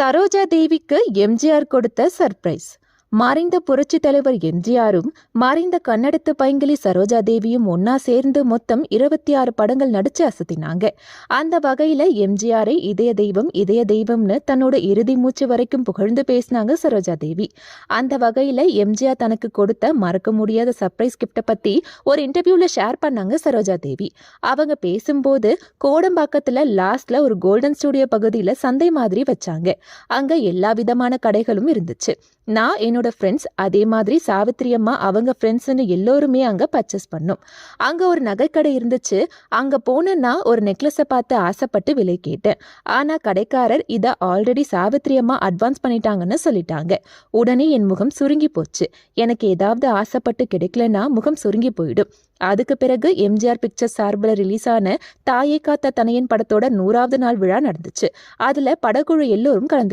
சரோஜா தேவிக்கு எம்ஜிஆர் கொடுத்த சர்ப்ரைஸ். மறைந்த புரட்சி தலைவர் எம்ஜிஆரும் மறைந்த கன்னடத்து பைங்கிலி சரோஜா தேவியும் ஒன்னா சேர்ந்து மொத்தம் இருபத்தி ஆறு படங்கள் நடிச்சு அசத்தினாங்க. அந்த வகையில எம்ஜிஆரை இதய தெய்வம் இதய தெய்வம்னு தன்னோட இறுதி மூச்சு வரைக்கும் புகழ்ந்து பேசினாங்க சரோஜா தேவி அந்த வகையில எம்ஜிஆர் தனக்கு கொடுத்த மறக்க முடியாத சர்ப்ரைஸ் கிஃப்ட்டை பத்தி ஒரு இன்டர்வியூல ஷேர் பண்ணாங்க சரோஜா தேவி அவங்க பேசும்போது கோடம்பாக்கத்துல லாஸ்ட்ல ஒரு கோல்டன் ஸ்டுடியோ பகுதியில சந்தை மாதிரி வச்சாங்க. அங்க எல்லா விதமான கடைகளும் இருந்துச்சு. நான் என்னோட ஃப்ரெண்ட்ஸ் அதே மாதிரி சாவித்ரி அம்மா அவங்க ஃப்ரெண்ட்ஸ்னு எல்லோருமே அங்கே பர்ச்சேஸ் பண்ணோம். அங்கே ஒரு நகைக்கடை இருந்துச்சு. அங்கே போனேன்னா ஒரு நெக்லஸை பார்த்து ஆசைப்பட்டு விலை கேட்டேன். ஆனால் கடைக்காரர் இதை ஆல்ரெடி சாவித்ரி அம்மா அட்வான்ஸ் பண்ணிட்டாங்கன்னு சொல்லிட்டாங்க. உடனே என் முகம் சுருங்கி போச்சு. எனக்கு ஏதாவது ஆசைப்பட்டு கிடைக்கலன்னா முகம் சுருங்கி போயிடும். அதுக்கு பிறகு எம்ஜிஆர் பிக்சர்ஸ் சார்பில் ரிலீஸ் ஆன தாயே காத்த தனையன் படத்தோட நூறாவது நாள் விழா நடந்துச்சு. அதில் படக்குழு எல்லோரும் கலந்து